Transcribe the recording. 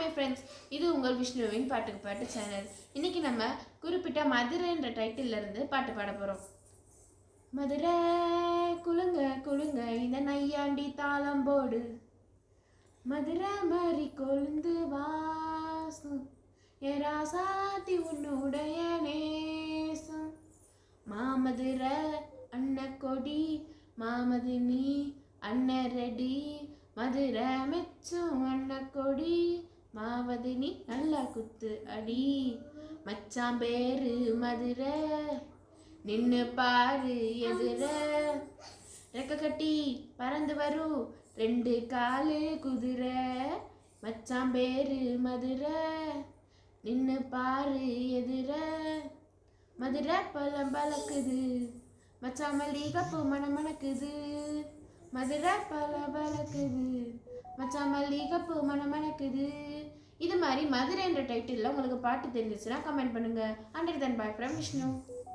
My friends இது உங்கள் விஷ்ணுவின் பாட்டுக்கு பாட்டு சேனல் இன்னைக்கு நம்ம குறிப்பிட்ட மதுரைன்ற டைட்டில்ல இருந்து பாட்டு பாட போகிறோம் மதுரை குலுங்க குலுங்க இந்த நையாண்டி தாளம் போடு. மதுரை மாதிரி கொழுந்து வாசம் ஏ ராசாத்தி உன்னுடைய நேசம் மாமதுரை அன்னக்கொடி மாமதினி அன்னரெடி. மதுரை மெச்சும் ஆவது நீ நல்லா குத்து அடி. மச்சான் பேரு மதுரை. நின்னு பாரு எதிர. ரெக்க கட்டி பறந்து வரும் ரெண்டு காலு குதிரை. மச்சான் பேரு மதுரை. நின்னு பாரு எதிர. மதுரை பழம் பழக்குது. மச்சான் மல்லிகைப்பூ மணம் மணக்குது. மதுரை பழ பழக்குது. மச்சான் மல்லிகைப்பூ மணம் மணக்குது. மாதிரி மதுரை என்ற டைட்டிலில் உங்களுக்கு பாட்டு தெரிஞ்சிச்சுன்னா கமெண்ட் பண்ணுங்க. அண்டர் தன் பாய் ஃப்ரம் விஷ்ணு